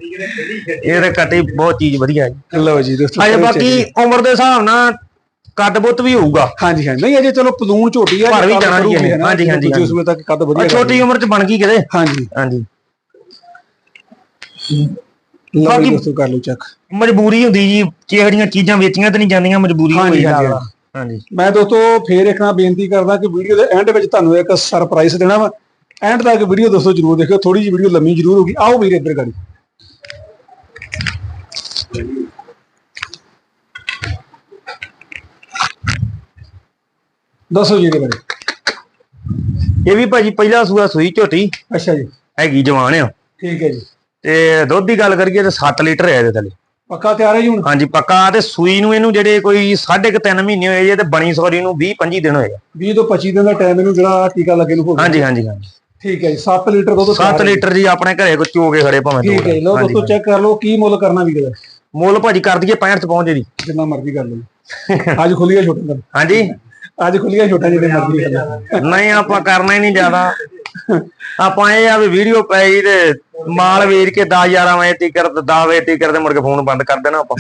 ਇਹ ਤੇ ਕੱਟੀ ਬਹੁਤ ਚੀਜ਼ ਵਧੀਆ ਹੈ ਲਓ ਜੀ ਦੋਸਤੋ ਅਜੇ ਬਾਕੀ। ਉਮਰ ਦੇ ਹਿਸਾਬ ਨਾਲ ਕੱਦ ਬੁੱਤ ਵੀ ਹੋਊਗਾ। ਹਾਂਜੀ ਹਾਂਜੀ। ਨਹੀਂ ਅਜੇ ਚਲੋ ਪਲੂਣ ਝੋਟੀ ਆ ਭਰ ਵੀ ਜਾਣਾ ਇਹਨੇ। ਨਾ, ਹਾਂਜੀ, ਹਾਂਜੀ, ਹਾਂਜੀ। ਸੂਬੇ ਤੱਕ ਕੱਦ ਵਧੀਆ ਛੋਟੀ ਉਮਰ ਚ ਬਣ ਗਈ ਕਿਤੇ? ਹਾਂਜੀ। ਹਾਂਜੀ। ਲਓ ਜੀ ਦੋਸਤੋ ਕਰ ਲਓ ਚੈੱਕ ਮਜਬੂਰੀ ਹੁੰਦੀ ਜੀ ਜਿਹੜੀਆਂ ਚੀਜ਼ਾਂ ਵੇਚੀਆਂ ਤੇ ਨਹੀਂ ਜਾਂਦੀਆਂ ਮਜਬੂਰੀ ਹਾਂਜੀ, ਹੋਈ ਹਾਂਜੀ, ਹਾਂਜੀ। ਮੈਂ ਦੋਸਤੋ ਫੇਰ ਇੱਕ ਨਾ ਬੇਨਤੀ ਕਰਦਾ ਕਿ ਵੀਡੀਓ ਦੇ ਐਂਡ ਵਿੱਚ ਤੁਹਾਨੂੰ ਇੱਕ ਸਰਪ੍ਰਾਈਜ਼ ਦੇਣਾ ਵਾ। ਐਂਡ ਤੱਕ ਵੀਡੀਓ ਦੋਸਤੋ ਜਰੂਰ ਦੇਖਿਓ ਥੋੜੀ ਜਿਹੀ ਵੀਡੀਓ ਲੰਮੀ ਜਰੂਰ ਹੋਗੀ ਆਓ ਵੀਰ ਇੱਧਰ ਗਾੜੀ। ਦੱਸੋ ਜੀ ਇਹਦੇ ਬਾਰੇ। ਇਹ ਵੀ ਭਾਜੀ ਪਹਿਲਾ ਸੂਆ ਸੂਈ ਝੋਟੀ। ਅੱਛਾ ਜੀ। ਹੈਗੀ ਜਵਾਨ ਆ। ਠੀਕ ਹੈ ਜੀ। ਤੇ ਦੁੱਧ ਦੀ ਗੱਲ ਕਰੀਏ ਤੇ 7 ਲੀਟਰ ਹੈ ਇਹਦੇ ਥੱਲੇ। ਪੱਕਾ ਤਿਆਰ ਹੈ ਜੀ ਹੁਣ? ਹਾਂਜੀ ਪੱਕਾ ਤੇ ਸੂਈ ਨੂੰ ਇਹਨੂੰ ਜਿਹੜੇ ਕੋਈ 3.5 ਮਹੀਨੇ ਹੋਏ ਜੇ ਤੇ ਬਣੀ ਸੌਰੀ ਨੂੰ 20 25 ਦਿਨ ਹੋਏਗਾ 20 ਤੋਂ 25 ਦਿਨ ਦਾ ਟਾਈਮ ਇਹਨੂੰ ਜਿਹੜਾ ਟੀਕਾ ਲੱਗੇ ਨੂੰ ਹੋ ਗਿਆ। ਹਾਂਜੀ ਹਾਂਜੀ ਹਾਂਜੀ। ਠੀਕ ਹੈ ਜੀ 7 ਲੀਟਰ ਦੁੱਧ 7 ਲੀਟਰ ਜੀ ਆਪਣੇ ਘਰੇ ਕੋ ਚੋਗੇ ਖੜੇ ਭਾਵੇਂ ਦੋ ਠੀਕ ਹੈ ਹਾਂਜੀ, ਦੋਸਤੋ ਚੈੱਕ ਕਰ ਲਓ ਕੀ ਮੁੱਲ ਕਰਨਾ ਵੀਰ ਦਾ। ਮੁੱਲ ਭਾਜੀ ਕਰ ਦਈਏ 65 ਚ ਪਹੁੰਚੇ ਦੀ ਜਿੰਨਾ ਮਰਜ਼ੀ ਕਰ ਲਓ ਅੱਜ ਖੁੱਲੀਆਂ ਛੋਟਾਂ ਹਾਂਜੀ। ਅੱਜ ਖੁੱਲੀਆਂ ਛੋਟਾਂ ਜਿੰਨੇ ਮਰਜ਼ੀ ਨਹੀਂ ਆਪਾਂ ਕਰਨਾ ਹੀ ਨਹੀਂ ਜ਼ਿਆਦਾ। ਆਪਾਂ ਇਹ ਆ ਵੀ ਵੀਡੀਓ ਪਈ ਤੇ ਮਾਲ ਵੇਚ ਕੇ 10 11 ਵਜੇ ਤੀਕਰ 10 ਵਜੇ ਤੀਕਰ ਤੇ ਮੁੜ ਕੇ ਫੋਨ ਬੰਦ ਕਰ ਦੇਣਾ ਆਪਾਂ।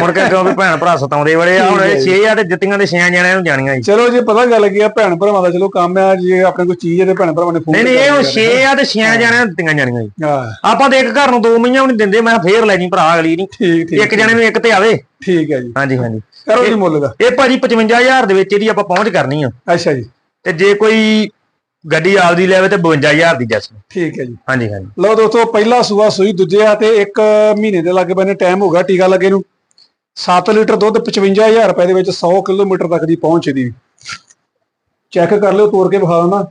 ਮੁੜ ਕੇ ਕਿਉਂ ਵੀ ਭੈਣ ਭਰਾ ਸਤਾਉਂਦੇ ਬੜੇ ਆ ਹੁਣ ਇਹ 6 ਆ ਤੇ ਜੁੱਤੀਆਂ ਦੇ 6 ਜਣਿਆਂ ਨੂੰ ਜਾਣੀਆਂ ਜੀ। ਚਲੋ ਜੇ ਪਤਾ ਗੱਲ ਕੀ ਆ ਭੈਣ ਭਰਾਵਾਂ ਦਾ ਚਲੋ ਕੰਮ ਆ ਜੇ ਆਪਣੇ ਕੋਈ ਚੀਜ਼ ਹੈ ਤੇ ਭੈਣ ਭਰਾਵਾਂ ਨੇ ਫੋਨ ਨਹੀਂ ਨਹੀਂ ਇਹ ਹੁਣ 6 ਆ ਤੇ 6 ਜਣਿਆਂ ਨੂੰ ਦਿੱਤੀਆਂ ਜਾਣੀਆਂ ਜੀ। ਆਪਾਂ ਤੇ ਇੱਕ ਘਰ ਨੂੰ ਦੋ ਮਹੀਆਂ ਵੀ ਨਹੀਂ ਦਿੰਦੇ ਮੈਂ ਫੇਰ ਲੈ ਜੀ ਭਰਾ ਅਗਲੀ ਨਹੀਂ ਠੀਕ ਠੀਕ ਇੱਕ ਜਣੇ ਨੂੰ ਇੱਕ ਤੇ ਆਵੇ। ਠੀਕ ਹੈ ਜੀ। ਹਾਂਜੀ ਹਾਂਜੀ। ਕਰੋ ਜੀ ਮੁੱਲ ਦਾ। ਇਹ ਭਾਜੀ 55000 ਦੇ ਵਿੱਚ ਇਹਦੀ ਆਪਾਂ ਪਹੁੰਚ ਕਰਨੀ ਆ। ਅੱਛਾ ਜੀ। ਤੇ ਜੇ ਕੋਈ ਗੱਡੀ ਆਪਦੀ ਲੈਵੇ ਤੇ 52000 ਦੀ ਜੈਸ। ਠੀਕ ਹੈ ਜੀ। ਹਾਂਜੀ ਹਾਂਜੀ। ਲਓ ਦੋਸਤੋ ਪਹਿਲਾ ਸੂਆ ਸੂਈ ਦੂਜੇ ਆ ਤੇ ਇੱਕ ਮਹੀਨੇ ਦੇ ਲੱਗੇ ਬੰਨੇ ਟਾਈਮ ਹੋ ਗਿਆ ਟੀਕਾ ਲੱਗੇ ਨੂੰ। 7 ਲੀਟਰ ਦੁੱਧ 55000 ਰੁਪਏ ਦੇ ਵਿੱਚ 100 ਕਿਲੋਮੀਟਰ ਤੱਕ ਦੀ ਪਹੁੰਚ ਇਹਦੀ। ਚੈੱਕ ਕਰ ਲਿਓ ਤੋੜ ਕੇ ਵਿਖਾ ਦਿੰਦਾ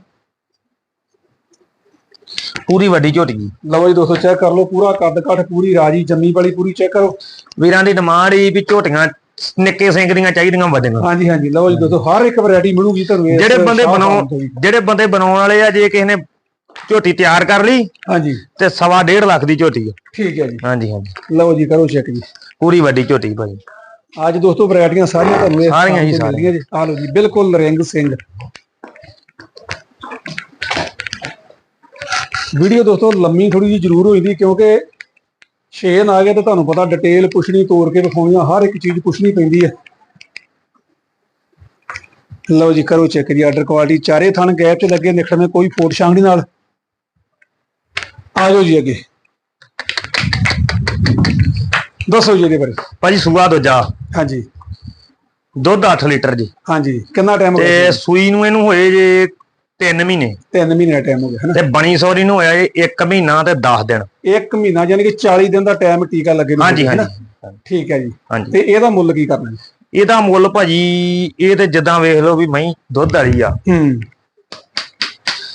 ਪੂਰੀ ਵੱਡੀ ਝੋਟੀ। ਲਓ ਜੀ ਦੋਸਤੋ ਚੈੱਕ ਕਰ ਲਓ ਪੂਰਾ ਕੱਦ ਕੱਠ ਪੂਰੀ ਰਾਜੀ ਜੰਮੀ ਵਾਲੀ ਪੂਰੀ ਚੈੱਕ ਕਰੋ। ਵੀਰਾਂ ਦੀ ਡਿਮਾਂਡ ਹੀ ਵੀ ਝੋਟੀਆਂ ਨਿੱਕੇ ਸਿੰਘ ਦੀਆਂ ਚਾਹੀਦੀਆਂ ਵਜਨ ਹਾਂਜੀ ਹਾਂਜੀ ਲਓ ਜੀ ਦੋਸਤੋ ਹਰ ਇੱਕ ਵੈਰਾਈਟੀ ਮਿਲੂਗੀ ਤੁਹਾਨੂੰ ਜਿਹੜੇ ਬੰਦੇ ਵੀ। ਜਿਹੜੇ ਬੰਦੇ ਬਣਾਉਣ ਵਾਲੇ ਆ ਜੇ ਕਿਸੇ ਨੇ ਝੋਟੀ ਤਿਆਰ ਕਰ ਲਈ ਹਾਂਜੀ। ਤੇ ਸਵਾ ਡੇਢ ਲੱਖ ਦੀ ਝੋਟੀ ਆ। ਠੀਕ ਹੈ ਜੀ। ਹਾਂਜੀ ਹਾਂਜੀ। ਲਓ ਜੀ ਕਰੋ ਚੈੱਕ ਜੀ। ਪੂਰੀ ਵੱਡੀ ਝੋਟੀ ਭਾਜੀ। ਅੱਜ ਦੋਸਤੋ ਵੈਰਾਈਟੀਆਂ ਸਾਰੀਆਂ ਤੁਹਾਨੂੰ ਇਸ ਸਾਰੀਆਂ ਜੀ, ਮਿਲਦੀਆਂ ਜੀ। ਆ ਲਓ ਜੀ ਬਿਲਕੁਲ ਰਿੰਗ ਸਿੰਘ ਵੀਡੀਓ ਦੋਸਤੋ ਲੰਮੀ ਥੋੜੀ ਜਿਹੀ ਜ਼ਰੂਰ ਹੋਈ ਦੀ ਕਿਉਂਕਿ ਛੇ ਨਾ ਆ ਗਏ ਤਾਂ ਤੁਹਾਨੂੰ ਪਤਾ ਡਿਟੇਲ ਪੁੱਛਣੀ ਤੋੜ ਕੇ ਵਿਖਾਉਣੀਆਂ ਹਰ ਇੱਕ ਚੀਜ਼ ਪੁੱਛਣੀ ਪੈਂਦੀ ਹੈ। ਲਓ ਜੀ ਕਰੋ ਚੈੱਕ ਜੀ ਆਰਡਰ ਕੁਆਲਿਟੀ ਚਾਰੇ ਥਣ ਗੈਪ 'ਚ ਲੱਗੇ ਨਿਕਲਵੇਂ ਕੋਈ ਫੋਟ ਸ਼ਾਂਗੜੀ ਨਾਲ। ਆ ਜਾਓ ਜੀ ਅੱਗੇ। ਦੱਸੋ ਜੀ ਇਹਦੇ ਬਾਰੇ। ਭਾਜੀ ਸੂਆ ਦੂਜਾ। ਹਾਂਜੀ। ਦੁੱਧ 8 ਲੀਟਰ ਜੀ। ਹਾਂਜੀ ਕਿੰਨਾ ਟਾਈਮ ਹੋ ਗਿਆ ਤੇ ਸੂਈ ਨੂੰ ਇਹਨੂੰ ਹੋਏ ਜੇ 3 ਮਹੀਨੇ। ਤਿੰਨ ਮਹੀਨੇ ਦਾ ਟਾਈਮ ਹੋ ਗਿਆ ਹੈ ਤੇ ਬਣੀ ਸੌਰੀ ਨੂੰ ਹੋਇਆ ਇਹ 1 ਮਹੀਨਾ ਤੇ 10 ਦਿਨ। ਨਾ ਇੱਕ ਮਹੀਨਾ ਯਾਨੀ ਕਿ 40 ਦਿਨ ਦਾ ਟਾਈਮ ਟੀਕਾ ਲੱਗੇ ਨੂੰ ਹਾਂਜੀ? ਹਾਂਜੀ ਠੀਕ ਹੈ ਜੀ। ਤੇ ਇਹਦਾ ਮੁੱਲ ਕੀ ਕਰਨਾ ਇਹਦਾ ਮੁੱਲ ਭਾਜੀ ਇਹ ਤੇ ਜਿੱਦਾਂ ਵੇਖ ਲਓ ਵੀ ਮਹੀਂ ਦੁੱਧ ਵਾਲੀ ਆ। ਹੂੰ।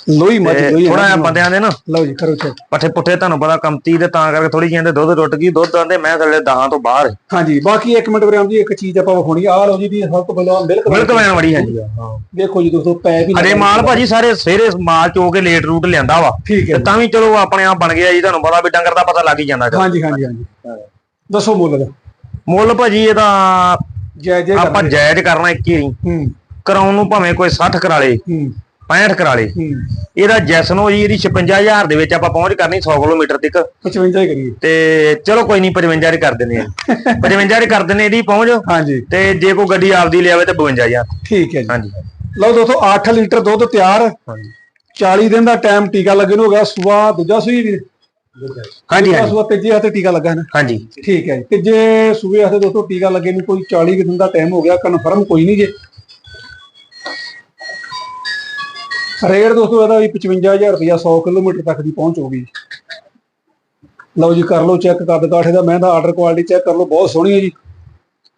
ਲੋਈ ਮੱਝ ਲੋਈ ਹੈ ਥੋੜਾ ਜਿਹਾ ਬੰਦਿਆਂ ਦੇ ਨਾ। ਲਓ ਜੀ ਕਰੋ ਚੈੱਕ ਪੱਠੇ ਪੁੱਠੇ ਤੁਹਾਨੂੰ ਪਤਾ ਕਮਤੀ ਤੇ ਤਾਂ ਕਰਕੇ ਥੋੜੀ ਜਿਹੀ ਇਹਦੇ ਦੁੱਧ ਟੁੱਟ ਗਈ ਦੁੱਧ ਆਂਦੇ ਮੈਂ ਥੱਲੇ 10 ਤੋਂ ਬਾਹਰ। ਹਾਂਜੀ ਬਾਕੀ ਇੱਕ ਮਿੰਟ ਵਿਰਾਮ ਜੀ ਇੱਕ ਚੀਜ਼ ਆਪਾਂ ਵਿਖਾਉਣੀ ਆ ਲਓ ਜੀ ਦੀ ਸਭ ਤੋਂ ਪਹਿਲਾਂ ਮਿਲਕ ਮਿਲਕ ਵੈਨ ਵੜੀ ਹਾਂਜੀ ਦੇਖੋ ਜੀ ਦੋਸਤੋ ਪੈ ਵੀ ਹਰੇ ਮਾਲ ਭਾਜੀ ਸਾਰੇ ਸਵੇਰੇ ਮਾਲ ਚੋ ਕੇ ਲੇਟ ਰੂਟ ਲਿਆਂਦਾ ਵਾ। ਠੀਕ ਹੈ ਤੇ ਵੀ ਚਲੋ ਆਪਣੇ ਆਪ ਬਣ ਗਿਆ ਜੀ ਤੁਹਾਨੂੰ ਪਤਾ ਵੀ ਡੰਗਰ ਦਾ ਪਤਾ ਲੱਗ ਹੀ ਜਾਂਦਾ। ਹਾਂਜੀ ਹਾਂਜੀ ਹਾਂਜੀ। ਦੱਸੋ ਮੁੱਲ ਦਾ। ਮੁੱਲ ਭਾਜੀ ਇਹਦਾ ਜੈ ਜੈ ਆਪਾਂ ਜਾਇਜ਼ ਕਰਨਾ ਇੱਕ ਹੀ। ਹੂੰ। ਕਰਾਉਣ ਨੂੰ ਭਾਵੇਂ ਕੋਈ 60 ਕਰਾ ਲੇ। ਹੂੰ। 65 ਕਰਾ ਇਹਦਾ ਜੈਸਨੋ ਜੀ ਇਹਦੀ 56000 ਦੇ ਵਿੱਚ ਆਪਾਂ ਪਹੁੰਚ ਕਰਨੀ 100 ਕਿਲੋਮੀਟਰ ਤੱਕ। 55 ਹੀ ਕਰੀਏ। ਤੇ ਚਲੋ ਕੋਈ ਨਹੀਂ 55 ਦੀ ਕਰ ਦਿੰਦੇ ਆ 55 ਦੀ ਕਰ ਦਿੰਦੇ ਇਹਦੀ ਪਹੁੰਚ ਹਾਂਜੀ। ਤੇ ਜੇ ਕੋਈ ਗੱਡੀ ਆਪਦੀ ਲਿਆਵੇ ਤੇ 52000 ਠੀਕ ਹੈ ਜੀ। ਹਾਂਜੀ। ਲਓ ਦੋਸਤੋ 8 ਲੀਟਰ ਦੁੱਧ ਤਿਆਰ। ਹਾਂਜੀ। 40 ਦਿਨ ਦਾ ਟਾਈਮ ਟੀਕਾ ਲੱਗਣ ਨੂੰ ਹੋ ਗਿਆ ਸੂਆ ਦੂਜਾ ਸੂਈ ਵੀ। ਹਾਂਜੀ ਹਾਂਜੀ। ਸੂਆ ਤੀਜੇ ਹੱਥੇ ਟੀਕਾ ਲੱਗਾ ਹੈ ਨਾ। ਹਾਂਜੀ। ਠੀਕ ਹੈ ਜੀ। ਤੀਜੇ ਸੂਏ ਹੱਥੇ ਦੋਸਤੋ ਟੀਕਾ ਲੱਗੇ ਨੂੰ ਕੋਈ 40 ਕੁ ਦਿਨ ਦਾ ਟਾਈਮ ਹੋ ਗਿਆ ਕਨਫਰਮ ਕੋਈ ਨਹੀਂ ਜੇ। ਰੇਟ ਦੋਸਤੋ ਇਹਦਾ ਵੀ 55000 ਰੁਪਇਆ 100 ਕਿਲੋਮੀਟਰ ਤੱਕ ਦੀ ਪਹੁੰਚ ਹੋਗੀ ਲਓ ਜੀ ਕਰ ਲਓ ਚੈੱਕ ਕੱਦ ਕਾਠੇ ਦਾ ਮੈਂ ਦਾ ਆਰਡਰ ਕੁਆਲਿਟੀ ਚੈੱਕ ਕਰ ਲਓ ਬਹੁਤ ਸੋਹਣੀ ਹੈ ਜੀ।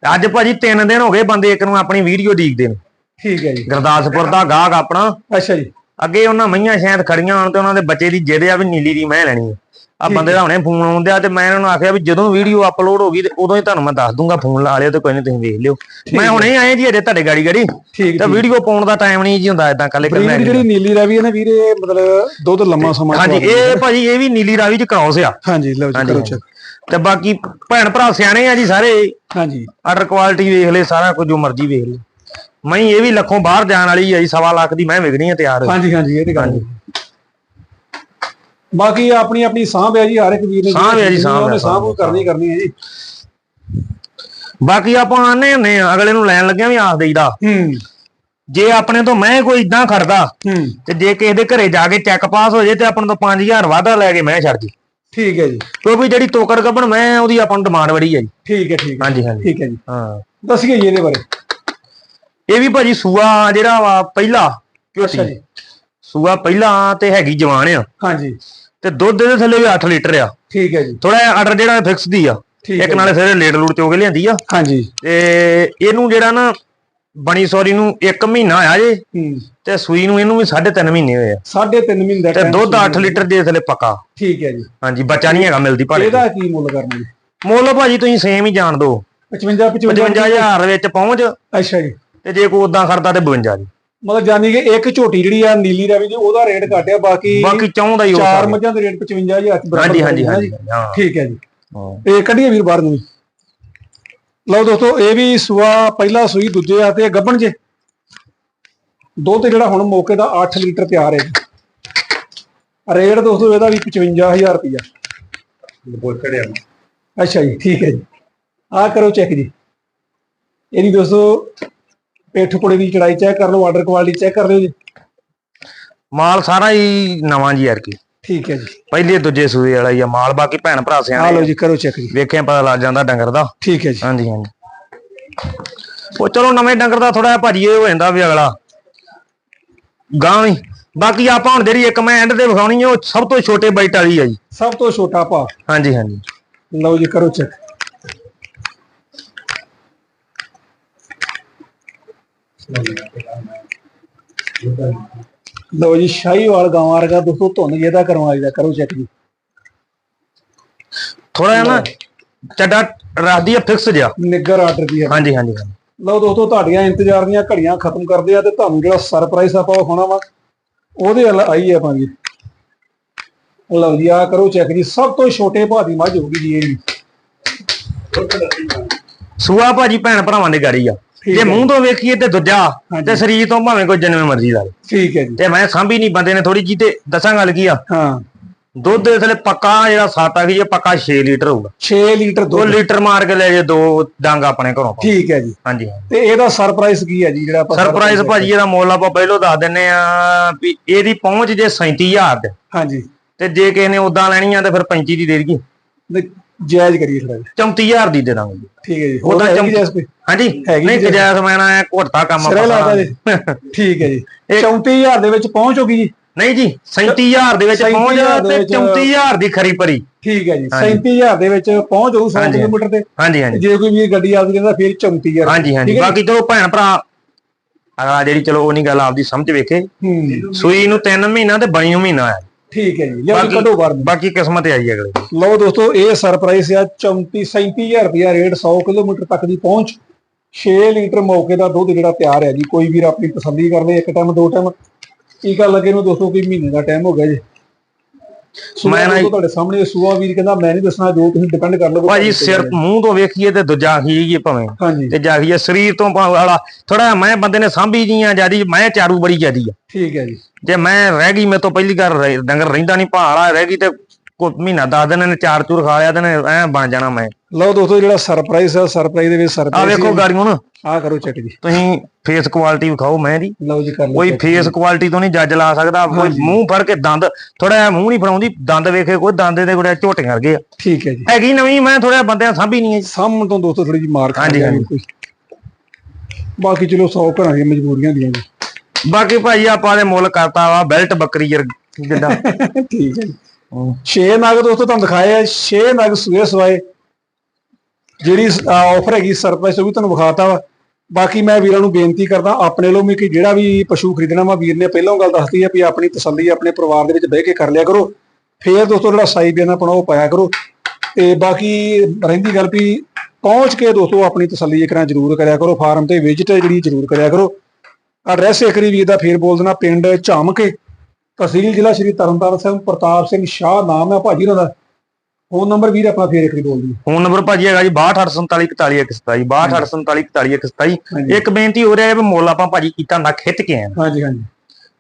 ਅੱਜ ਭਾਜੀ 3 ਦਿਨ ਹੋ ਗਏ ਬੰਦੇ ਇੱਕ ਨੂੰ ਆਪਣੀ ਵੀਡੀਓ ਦੇਖਦੇ ਨੇ। ਠੀਕ ਹੈ ਜੀ। ਗੁਰਦਾਸਪੁਰ ਦਾ ਗਾਹਕ ਆਪਣਾ। ਅੱਛਾ ਜੀ। ਅੱਗੇ ਉਹਨਾਂ ਮਈਆਂ ਸ਼ਾਇਦ ਖੜੀਆਂ ਹੋਣ ਤੇ ਉਹਨਾਂ ਦੇ ਬੱਚੇ ਦੀ ਜਿੱਦ ਆ ਵੀ ਨੀਲੀ ਦੀ ਮੈਂ ਲੈਣੀ ਆ ਆ ਬੰਦੇ ਦਾ ਹੁਣੇ ਫੋਨ ਆਉਂਦੇ ਆ ਤੇ ਮੈਂ ਇਹਨਾਂ ਨੂੰ ਆਖਿਆ ਵੀ ਜਦੋਂ ਵੀਡੀਓ ਅਪਲੋਡ ਹੋ ਗਈ ਤੇ ਉਦੋਂ ਹੀ ਤੁਹਾਨੂੰ ਮੈਂ ਦੱਸ ਦੂੰਗਾ ਫੋਨ ਲਾ ਲਿਓ ਤੇ ਕੋਈ ਨਹੀਂ ਤੁਸੀਂ ਵੇਖ ਲਿਓ। ਮੈਂ ਹੁਣੇ ਆਏ ਜੀ ਅਜੇ ਤੁਹਾਡੇ ਗਾੜੀ ਗਾੜੀ। ਤੇ ਵੀਡੀਓ ਪਾਉਣ ਦਾ ਟਾਈਮ ਨਹੀਂ ਜੀ ਹੁੰਦਾ ਇਦਾਂ ਕੱਲੇ ਕੱਲੇ ਜਿਹੜੀ ਨੀਲੀ ਰਾਵੀ ਹੈ ਨਾ ਵੀਰੇ ਮਤਲਬ ਦੁੱਧ ਲੰਮਾ ਸਮਾਂ ਹਾਂਜੀ ਇਹ ਭਾਜੀ ਇਹ ਵੀ ਨੀਲੀ ਰਾਵੀ ਚ ਕ੍ਰਾਸ ਆ। ਹਾਂਜੀ ਲਓ ਜੀ ਕਰੋ ਚੈੱਕ ਤੇ ਬਾਕੀ ਭੈਣ ਭਰਾ ਸਿਆਣੇ ਆ ਜੀ ਸਾਰੇ। ਹਾਂਜੀ। ਆਰਡਰ ਕੁਆਲਿਟੀ ਵੇਖ ਲੈ ਸਾਰਾ ਕੁਝ ਜੋ ਮਰਜ਼ੀ ਵੇਖ ਲੈ ਮੈਂ ਇਹ ਵੀ ਲੱਖੋਂ ਬਾਹਰ ਜਾਣ ਵਾਲੀ ਆ ਜੀ ਸਵਾ ਲੱਖ ਦੀ ਮੈਂ ਵਿਕਣੀ ਆ ਤਿਆਰ। ਹਾਂਜੀ ਹਾਂਜੀ ਇਹ ਤੇ ਗੱਲ ਹੈ। ਬਾਕੀ ਆਪਣੀ ਆਪਣੀ ਸਾਂਭ ਹੈ ਜੀ ਹਰ ਇੱਕ ਵੀਰ ਨੇ ਸਾਂਭ ਹੈ ਜੀ, ਸਾਂਭ ਹੈ, ਉਹਨੇ ਸਾਂਭ ਉਹ ਕਰਨੀ ਕਰਨੀ ਹੈ ਜੀ। ਬਾਕੀ ਆਪਾਂ ਆਨੇ ਹੁੰਨੇ ਆ ਅਗਲੇ ਨੂੰ ਲੈਣ ਲੱਗਿਆ ਵੀ ਆਖ ਦੇਈਦਾ। ਹੂੰ। ਜੇ ਆਪਣੇ ਤੋਂ ਮੈਂ ਕੋਈ ਇਦਾਂ ਖੜਦਾ ਹੂੰ। ਤੇ ਜੇ ਕਿਸੇ ਦੇ ਘਰੇ ਜਾ ਕੇ ਚੈੱਕ ਪਾਸ ਹੋ ਜੇ ਤੇ ਆਪਾਂ ਨੂੰ ਤਾਂ 5000 ਵਾਧਾ ਲੈ ਕੇ ਮੈਂ ਛੱਡ ਜੀ। ਠੀਕ ਹੈ ਜੀ। ਕਿਉਂਕਿ ਜਿਹੜੀ ਤੋਕੜ ਗੱਬਣ ਮੈਂ ਉਹਦੀ ਆਪਾਂ ਨੂੰ ਡਿਮਾਂਡ ਬੜੀ ਹੈ ਜੀ। ਠੀਕ ਹੈ ਠੀਕ ਹੈ। ਹਾਂਜੀ ਹਾਂਜੀ। ਠੀਕ ਹੈ ਜੀ। ਹਾਂ। ਦੱਸੀਏ ਜੀ ਇਹਦੇ ਬਾਰੇ। ਇਹ ਵੀ ਭਾਜੀ ਸੂਆ ਜਿਹੜਾ ਵਾ ਪਹਿਲਾ ਅੱਛਾ ਜੀ। ਸੂਆ ਪਹਿਲਾ ਤੇ ਹੈਗੀ ਜਵਾਨ ਆ। ਹਾਂਜੀ। ਤੇ ਦੁੱਧ ਦੇ ਥੱਲੇ ਵੀ 8 ਲੀਟਰ ਆ। ਠੀਕ ਹੈ ਜੀ। ਥੋੜਾ ਆਰਡਰ ਜਿਹੜਾ ਫਿਕਸ ਦੀ ਆ। ਇੱਕ ਨਾਲੇ ਸਾਰੇ ਲੇਟ ਲੂਟ ਚੋ ਕੇ ਲਿਆਂਦੀ ਆ। ਹਾਂਜੀ। ਤੇ ਇਹਨੂੰ ਜਿਹੜਾ ਨਾ ਬਣੀ ਸੌਰੀ ਨੂੰ 1 ਮਹੀਨਾ ਆਇਆ ਜੇ ਤੇ ਸੂਈ ਨੂੰ ਇਹਨੂੰ ਵੀ 3.5 ਮਹੀਨੇ ਹੋਏ ਆ। ਸਾਢੇ ਤਿੰਨ ਮਹੀਨੇ ਦਾ ਤੇ ਦੁੱਧ ਸੀ। 8 ਲੀਟਰ ਦੇ ਥੱਲੇ ਪੱਕਾ। ਠੀਕ ਹੈ ਜੀ। ਹਾਂਜੀ ਬੱਚਾ ਨਹੀਂ ਹੈਗਾ ਮਿਲਦੀ ਭਾੜੇ ਇਹਦਾ ਕੀ ਮੁੱਲ ਕਰਨਾ ਜੀ? ਮੁੱਲ ਭਾਜੀ ਤੁਸੀਂ ਸੇਮ ਹੀ ਜਾਣ ਦੋ 55 55 55000 ਦੇ ਵਿੱਚ ਪਹੁੰਚ। ਅੱਛਾ ਜੀ। ਤੇ ਜੇ ਕੋਈ ਉਦਾਂ ਖੜਦਾ ਤੇ 52 ਜੀ। ਮਤਲਬ ਜਾਨੀ ਕਿ ਇੱਕ ਝੋਟੀ ਜਿਹੜੀ ਆ ਨੀਲੀ ਰਾਵੀ ਦੀ ਉਹਦਾ ਰੇਟ ਘਟਿਆ ਬਾਕੀ ਬਾਕੀ ਚਾਹੁੰਦਾ ਹੀ ਉਹ ਚਾਰ। ਮੱਝਾਂ ਦੇ ਰੇਟ 55000 ਚ ਬਰਾਬਰ ਹਾਂਜੀ ਹਾਂਜੀ ਹੈ ਹਾਂਜੀ। ਹਾਂ ਠੀਕ ਹੈ ਜੀ ਹਾਂ। ਇਹ ਕੱਢੀਏ ਵੀਰ ਬਾਹਰ ਨੂੰ। ਲਓ ਦੋਸਤੋ ਇਹ ਵੀ ਸੂਆ ਪਹਿਲਾ ਸੂਈ ਦੂਜੇ ਆ ਤੇ ਗੱਬਣ ਜੇ ਦੁੱਧ ਜਿਹੜਾ ਹੁਣ ਮੌਕੇ ਦਾ 8 ਲੀਟਰ ਤਿਆਰ ਹੈ ਜੀ। ਰੇਟ ਦੋਸਤੋ ਇਹਦਾ ਵੀ 55000 ਰੁਪਇਆ ਬਹੁਤ ਖੜਿਆ ਅੱਛਾ ਜੀ ਠੀਕ ਹੈ ਜੀ ਆਹ ਕਰੋ ਚੈੱਕ ਜੀ ਇਹਦੀ ਦੋਸਤੋ ਪੇਠ ਪੁੜੇ ਦੀ ਚੜਾਈ ਚੈੱਕ ਕਰ ਲਓ ਆਰਡਰ ਕੁਆਲਿਟੀ ਚੈੱਕ ਕਰ ਲਿਓ ਜੀ। ਮਾਲ ਸਾਰਾ ਹੀ ਨਵਾਂ ਜੀ ਯਾਰ ਕੀ। ਠੀਕ ਹੈ ਜੀ। ਪਹਿਲੇ ਦੂਜੇ ਸੂਏ ਵਾਲਾ ਹੀ ਆ ਮਾਲ ਬਾਕੀ ਭੈਣ ਭਰਾ ਆ ਸਿਆਣੇ ਲਓ ਜੀ ਕਰੋ ਚੈੱਕ ਜੀ। ਵੇਖਿਆ ਪਤਾ ਲੱਗ ਜਾਂਦਾ ਡੰਗਰ ਦਾ। ਠੀਕ ਹੈ ਜੀ। ਹਾਂਜੀ ਹਾਂਜੀ। ਉਹ ਚਲੋ ਨਵੇਂ ਡੰਗਰ ਦਾ ਥੋੜਾ ਜਿਹਾ ਭਾਜੀ ਇਹ ਹੋ ਜਾਂਦਾ ਵੀ ਅਗਲਾ। ਗਾਂ ਵੀ। ਬਾਕੀ ਆਪਾਂ ਹੁਣ ਜਿਹੜੀ ਇੱਕ ਮੈਂ ਐਂਡ ਤੇ ਵਿਖਾਉਣੀ ਹੈ ਉਹ ਸਭ ਤੋਂ ਛੋਟੇ ਬਾਈਟ ਵਾਲੀ ਆ ਜੀ। ਸਭ ਤੋਂ ਛੋਟਾ ਭਾ ਹਾਂਜੀ ਹਾਂਜੀ। ਲਓ ਜੀ ਕਰੋ ਚੈੱਕ ਲਓ ਜੀ ਸ਼ਾਹੀਵਾਲ ਗਾਵਾਂ ਵਰਗਾ ਦੋਸਤੋ ਧੁੰਨ ਜਿਹਦਾ ਕਰਵਾਈ ਦਾ ਕਰੋ ਚੈੱਕ ਜੀ। ਥੋੜਾ ਜਿਹਾ ਨਾ ਚੱਡਾ ਰੱਖਦੀ ਆ ਫਿਕਸ ਜਿਹਾ। ਨਿੱਗਰ ਆਰਡਰ ਦੀ ਹੈ ਹਾਂਜੀ ਹਾਂਜੀ। ਲਓ ਦੋਸਤੋ ਤੁਹਾਡੀਆਂ ਇੰਤਜ਼ਾਰ ਦੀਆਂ ਘੜੀਆਂ ਖਤਮ ਕਰਦੇ ਆ ਤੇ ਤੁਹਾਨੂੰ ਜਿਹੜਾ ਸਰਪ੍ਰਾਈਜ਼ ਆਪਾਂ ਵਿਖਾਉਣਾ ਵਾ ਉਹਦੇ ਵੱਲ ਆਈ ਆਪਾਂ ਜੀ। ਲਓ ਜੀ ਆ ਕਰੋ ਚੈੱਕ ਜੀ। ਸਭ ਤੋਂ ਛੋਟੇ ਭਾਅ ਦੀ ਮੱਝ ਹੋਊਗੀ ਜੀ ਇਹ ਸੂਆ ਭਾਜੀ ਭੈਣ ਭਰਾਵਾਂ ਦੀ ਗਾੜੀ ਆ। ਜੇ। ਮੂੰਹ ਤੋਂ ਵੇਖੀਏ ਤੇ ਦੂਜਾ। ਤੇ ਸਰੀਰ ਤੋਂ ਭਾਵੇਂ ਕੋਈ ਜਨਮੇ ਮਰਜ਼ੀ ਲਾ। ਠੀਕ ਹੈ ਜੀ। ਤੇ ਮੈਂ ਸਾਂਭੀ ਨਹੀਂ ਬੰਦੇ ਨੇ ਥੋੜੀ ਜੀ ਤੇ ਦੱਸਾਂ ਗੱਲ ਕੀ ਆ? ਹਾਂ। ਦੁੱਧ ਦੇ ਥਲੇ ਪੱਕਾ ਜਿਹੜਾ 7 ਆ ਗਈ ਪੱਕਾ 6 ਲੀਟਰ ਹੋਊਗਾ। 6 ਲੀਟਰ 2 ਦੁੱਧ ਲੀਟਰ ਮਾਰ ਕੇ ਲੈ ਜੇ ਦੋ ਡੰਗ ਆਪਣੇ ਘਰੋਂ। ਠੀਕ ਹੈ ਜੀ। ਹਾਂਜੀ। ਤੇ ਇਹਦਾ ਸਰਪ੍ਰਾਈਜ਼ ਕੀ ਹੈ ਜੀ ਜਿਹੜਾ ਆਪਾਂ ਸਰਪ੍ਰਾਈਜ਼ ਭਾਜੀ ਇਹਦਾ ਮੁੱਲ ਆਪਾਂ ਪਹਿਲਾਂ ਦੱਸ ਦਿੰਨੇ ਆ ਵੀ ਇਹਦੀ ਪਹੁੰਚ ਜੇ 37000 ਦੇ। ਹਾਂਜੀ। ਤੇ ਜੇ ਕਿਸੇ ਨੇ ਉਦਾਂ ਲੈਣੀ ਆ ਤੇ ਫਿਰ 35 ਦੀ ਦੇ ਦਈਏ। ਨਹੀਂ, ਜਾਇਜ਼ ਕਰੀਏ ਥੋੜਾ ਜਿਹਾ। 34000 ਦੀ ਦੇ ਦਾਂਗੇ ਜੀ। ਠੀਕ ਹੈ ਜੀ। ਉਹਦਾ ਉਹਦਾ ਚੌਂਤੀ- ਜੈਸ ਕੋਈ ਹਾਂਜੀ ਹੈਗੀ ਨਹੀਂ ਜੀ। ਮੈਂ ਨਾ ਘੋਟਾ ਕੰਮ ਸਿਰੇ ਆਪਾਂ ਲਾਦਾ ਜੀ। ਠੀਕ ਹੈ ਜੀ। *laughs* ਇਹ- 34000 ਦੇ ਵਿੱਚ ਪਹੁੰਚ ਹੋਗੀ ਜੀ। ਨਹੀਂ ਜੀ 37000 ਦੇ ਵਿੱਚ ਪਹੁੰਚ 37,000 ਦੇ ਤੇ ਵਿੱਚ- 34000 ਦੀ ਖਰੀ ਭਰੀ। ਠੀਕ ਹੈ ਜੀ। ਹਾਂਜੀ। 37000 ਦੇ ਵਿੱਚ ਪਹੁੰਚ ਹੋਊ 100 ਹਾਂਜੀ। ਕਿਲੋਮੀਟਰ ਤੇ। ਹਾਂਜੀ ਹਾਂਜੀ। ਜੇ ਕੋਈ ਵੀ ਗੱਡੀ ਆਪਦੀ ਕਹਿੰਦਾ ਫਿਰ 34000 ਹਾਂਜੀ ਹਾਂਜੀ। ਠੀਕ ਹੈ ਬਾਕੀ ਚਲੋ ਭੈਣ ਭਰਾ ਅਗਲਾ ਜਿਹੜੀ ਚਲੋ ਉਹ ਨਹੀਂ ਗੱਲ ਆਪਦੀ ਸਮਝ ਵੇਖੇ। ਹੂੰ। ਸੂਈ ਨੂੰ 3 ਮਹੀਨਾ ਤੇ ਬਣੀ ਨੂੰ ਮਹੀਨਾ ਆ ਠੀਕ ਹੈ ਜੀ ਲਿਆ ਬਾਕੀ- ਕੱਢੋ ਬਾਹਰ ਨੂੰ। ਬਾਕੀ ਕਿਸਮਤ ਹੈ ਜੀ ਅਗਲੇ ਦੀ। ਲਓ ਦੋਸਤੋ ਇਹ ਸਰਪ੍ਰਾਈਜ਼ ਆ 34 37000 ਰੁਪਇਆ ਰੇਟ 100 ਕਿਲੋਮੀਟਰ ਤੱਕ ਦੀ ਪਹੁੰਚ 6 ਲੀਟਰ ਮੌਕੇ ਦਾ ਦੁੱਧ ਜਿਹੜਾ ਤਿਆਰ ਹੈ ਜੀ ਕੋਈ ਵੀਰ ਆਪਣੀ ਤਸੱਲੀ ਕਰ ਲੇ ਇੱਕ ਟਾਈਮ ਦੋ ਟਾਈਮ ਟੀਕਾ ਲੱਗੇ ਨੂੰ ਦੋਸਤੋ ਕੋਈ ਮਹੀਨੇ ਦਾ ਟਾਈਮ ਹੋ ਗਿਆ ਜੀ ਮੈਂ ਨਾ- ਤੁਹਾਡੇ ਸਾਹਮਣੇ ਸੂਆ ਵੀਰ ਕਹਿੰਦਾ ਮੈਂ ਨਹੀਂ ਦੱਸਣਾ ਜੋ ਤੁਸੀਂ ਡਿਪੈਂਡ ਕਰ ਲਓ ਭਾਜੀ ਸਿਰ ਮੂੰਹ ਤੋਂ ਵੇਖੀਏ ਤੇ ਦੂਜਾ ਹੀ ਹੈ ਭਾਵੇਂ। ਤੇ ਜਾਗੀਏ ਸਰੀਰ ਤੋਂ ਵਾਲਾ। ਥੋੜਾ ਮੈਂ ਬੰਦੇ ਨੇ ਸਾਂਭੀ ਜੀਆਂ ਜਿਆਦੀ ਮੈਂ ਚਾਰੂ ਬੜੀ ਜਿਆਦੀ ਆ। ਠੀਕ ਹੈ ਜੀ। ਜੇ ਮੈਂ ਰਹਿ ਗਈ ਮੇਰੇ ਤੋਂ ਪਹਿਲੀ ਗੱਲ ਡੰਗਰ ਰਹਿੰਦਾ ਨਹੀਂ ਭਾਲਾ ਰਹਿ ਗਈ ਤੇ ਕੋਈ ਮਹੀਨਾ ਦਸ ਦਿਨ ਨੇ ਚਾਰ ਚੂਰ ਖਾ ਲਿਆ ਤੇ ਨੇ ਐ ਬਣ ਜਾਣਾ ਮੈਂ। ਲਓ ਦੋਸਤੋ ਜਿਹੜਾ ਸਰਪ੍ਰਾਈਜ਼ ਹੈ ਸਰਪ੍ਰਾਈਜ਼ ਦੇ ਵਿੱਚ ਆ ਸਰਪ੍ਰਾਈਜ਼ ਵੇਖੋ ਗਾੜੀਆਂ ਹੁਣ। ਆ ਕਰੋ ਚੈੱਕ ਜੀ। ਤੁਸੀਂ ਫੇਸ ਕੁਆਲਿਟੀ ਵਿਖਾਓ ਮੈਂ ਦੀ ਲਓ ਜੀ ਕਰ ਲਓ ਕੋਈ। ਫੇਸ ਕੁਆਲਿਟੀ ਤੋਂ ਨਹੀਂ ਜੱਜ ਲਾ ਸਕਦਾ। ਕੋਈ। ਮੂੰਹ ਫੜ ਕੇ ਦੰਦ ਥੋੜਾ ਜਿਹਾ ਮੂੰਹ ਨਹੀਂ ਫੜਾਉਂਦੀ ਦੰਦ ਵੇਖੇ ਕੋਈ ਦੰਦ ਦੇ ਕੋਈ ਝੋਟੀਆਂ ਵਰਗੇ ਆ। ਠੀਕ ਹੈ ਜੀ। ਹੈਗੀ ਨਵੀਂ ਮੈਂ ਥੋੜਾ ਬੰਦਿਆਂ ਸਾਂਭੀ ਨਹੀਂ ਹੈ ਜੀ। ਸਾਹਮਣ ਤੋਂ ਦੋਸਤੋ ਥੋੜੀ ਜੀ ਮਾਰ ਖਾ ਹਾਂਜੀ। ਕੋਈ। ਬਾਕੀ ਚਲੋ 100 ਘਰਾਂ ਦੀਆਂ ਮਜਬੂਰੀਆਂ ਦੀਆਂ ਜੀ। ਬਾਕੀ ਭਾਈ ਆਪਾਂ ਦੇ ਮੁੱਲ ਕਰਤਾ ਵਾ ਬੈਲਟ ਬੱਕਰੀ ਜਿੱਦਾਂ। *laughs* ਠੀਕ ਹੈ ਜੀ। 6 ਨਗ ਦੋਸਤੋ, ਤੁਹਾਨੂੰ ਦਿਖਾਏ ਆ। 6 ਨਗ ਸੂਏ ਸਵਾਏ। ਜਿਹੜੀ ਆਫਰ ਹੈਗੀ ਸਰਪ੍ਰਾਈਜ਼ ਉਹ ਵੀ ਤੁਹਾਨੂੰ ਵਿਖਾਤਾ ਵਾ। ਬਾਕੀ ਮੈਂ ਵੀਰਾਂ ਨੂੰ ਬੇਨਤੀ ਕਰਦਾ, ਆਪਣੇ ਵੱਲੋਂ ਵੀ ਕਿ ਜਿਹੜਾ ਵੀ ਪਸ਼ੂ ਖਰੀਦਣਾ ਵਾ, ਵੀਰ ਨੇ ਪਹਿਲਾਂ ਗੱਲ ਦੱਸਦੀ ਹੈ ਵੀ ਆਪਣੀ ਤਸੱਲੀ, ਆਪਣੇ ਪਰਿਵਾਰ ਦੇ ਵਿੱਚ ਬਹਿ ਕੇ ਕਰ ਲਿਆ ਕਰੋ। ਫੇਰ ਦੋਸਤੋ, ਜਿਹੜਾ ਸਾਈ ਬਿਆਨਾ ਆਪਣਾ ਉਹ ਪਾਇਆ ਕਰੋ। ਤੇ ਬਾਕੀ ਰਹਿੰਦੀ ਗੱਲ ਵੀ, ਪਹੁੰਚ ਕੇ ਦੋਸਤੋ ਆਪਣੀ ਤਸੱਲੀ ਇੱਕ ਜ਼ਰੂਰ ਕਰਿਆ ਕਰੋ। ਫਾਰਮ ਤੇ ਵਿਜ਼ਿਟ ਜਿਹੜੀ ਜ਼ਰੂਰ ਕਰਿਆ ਕਰੋ। ਐਡਰੈਸ ਇੱਕ ਵਾਰੀ ਵੀਰ ਦਾ ਫੇਰ ਬੋਲ ਦੇਣਾ, ਪਿੰਡ ਝਾਮਕੇ। ਤਹਿਸੀਲ ਜ਼ਿਲ੍ਹਾ ਸ਼੍ਰੀ ਤਰਨਤਾਰਨ ਸਾਹਿਬ ਪ੍ਰਤਾਪ ਸਿੰਘ ਸ਼ਾਹ ਨਾਮ ਹੈ ਭਾਜੀ ਉਹਨਾਂ ਦਾ। ਫੋਨ ਨੰਬਰ ਵੀਰ ਆਪਣਾ ਫੇਰ ਇੱਕ ਵਾਰੀ ਬੋਲ ਦਿਓ। ਫੋਨ ਨੰਬਰ ਭਾਜੀ ਹੈਗਾ ਜੀ 6284474127 6284474127 ਹਾਂਜੀ ਇੱਕ ਬੇਨਤੀ ਹੋ ਰਿਹਾ ਹੈ ਵੀ ਮੁੱਲ ਆਪਾਂ ਭਾਜੀ ਕੀਤਾ ਨਾ ਖਿੱਚ ਕੇ ਆਏ ਹਾਂਜੀ ਹਾਂਜੀ।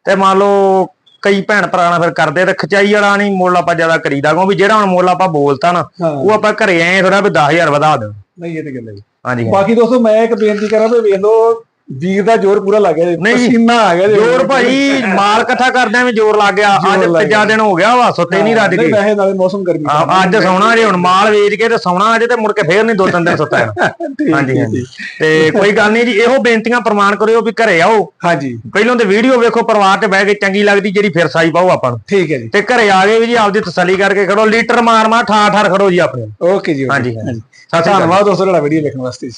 ਤੇ ਮੰਨ ਲਓ ਕਈ ਭੈਣ ਭਰਾ ਨਾਲ ਫਿਰ ਕਰਦੇ ਤੇ ਖਚਾਈ ਵਾਲਾ ਨਹੀਂ ਮੁੱਲ ਆਪਾਂ ਜ਼ਿਆਦਾ ਕਰੀਦਾ ਕਿਉਂਕਿ ਜਿਹੜਾ ਹੁਣ ਮੁੱਲ ਆਪਾਂ ਬੋਲਤਾ ਨਾ ਉਹ ਆਪਾਂ ਘਰੇ ਆਏ ਥੋੜਾ ਵੀ 10000 ਵਧਾ ਦਿਓ। ਨਹੀਂ ਇਹ ਤੇ ਗੱਲ ਹੈ। ਹਾਂਜੀ। ਬਾਕੀ ਦੋਸਤੋ ਮੈਂ ਇੱਕ ਬੇਨਤੀ ਕਰਾਂ ਵੀ ਵੇਖ ਲਓ ਵੀਰ ਦਾ ਜ਼ੋਰ ਪੂਰਾ ਲੱਗ ਗਿਆ ਨਹੀਂ। ਪਸੀਨਾ ਆ ਗਿਆ ਜੋਰ। ਭਾਈ ਮਾਲ ਇਕੱਠਾ ਕਰਦਿਆਂ ਵੀ ਜ਼ੋਰ ਲੱਗ ਗਿਆ। ਅੱਜ ਤੀਜਾ ਦਿਨ ਹੋ ਗਿਆ ਵਾ ਸੁੱਤੇ ਨਹੀਂ ਰੱਜ ਕੇ। ਵੈਸੇ ਨਾਲੇ ਮੌਸਮ ਗਰਮੀ ਅੱਜ ਸੌਣਾ ਜੇ ਹੁਣ ਮਾਲ ਵੇਚ ਕੇ ਤੇ ਸੌਣਾ ਅਜੇ ਤੇ ਮੁੜ ਕੇ ਫੇਰ ਨਹੀਂ ਦੋ ਤਿੰਨ ਦਿਨ ਸੁੱਤਾ *laughs* ਹਾਂਜੀ ਹਾਂਜੀ। ਤੇ ਕੋਈ ਗੱਲ ਨਹੀਂ ਜੀ ਇਹੋ ਬੇਨਤੀਆਂ ਪ੍ਰਮਾਣ ਕਰਿਓ ਵੀ ਘਰੇ ਆਓ। ਹਾਂਜੀ। ਪਹਿਲਾਂ ਤੇ ਵੀਡੀਓ ਵੇਖੋ ਪਰਿਵਾਰ ਤੇ ਬਹਿ ਕੇ ਚੰਗੀ ਲੱਗਦੀ ਜਿਹੜੀ ਫਿਰ ਸਾਈ ਪਾਓ ਆਪਾਂ ਨੂੰ। ਠੀਕ ਹੈ ਜੀ। ਤੇ ਘਰੇ ਆ ਗਏ ਵੀ ਜੀ ਆਪਦੀ ਤਸੱਲੀ ਕਰਕੇ ਖੜੋ ਲੀਟਰ ਮਾਰ ਮਾਰ ਠਾ ਠਾਰ ਖੜੋ ਜੀ ਆਪਣੇ। ਓਕੇ ਜੀ ਹਾਂਜੀ, ਹਾਂਜੀ। ਹਾਂਜੀ। ਸਤਿ ਸ਼੍ਰੀ ਅਕਾਲ। ਧੰਨਵਾਦ ਦੋਸਤੋ ਜਿਹੜਾ ਵੀਡੀਓ ਵੇਖਣ ਵਾਸਤੇ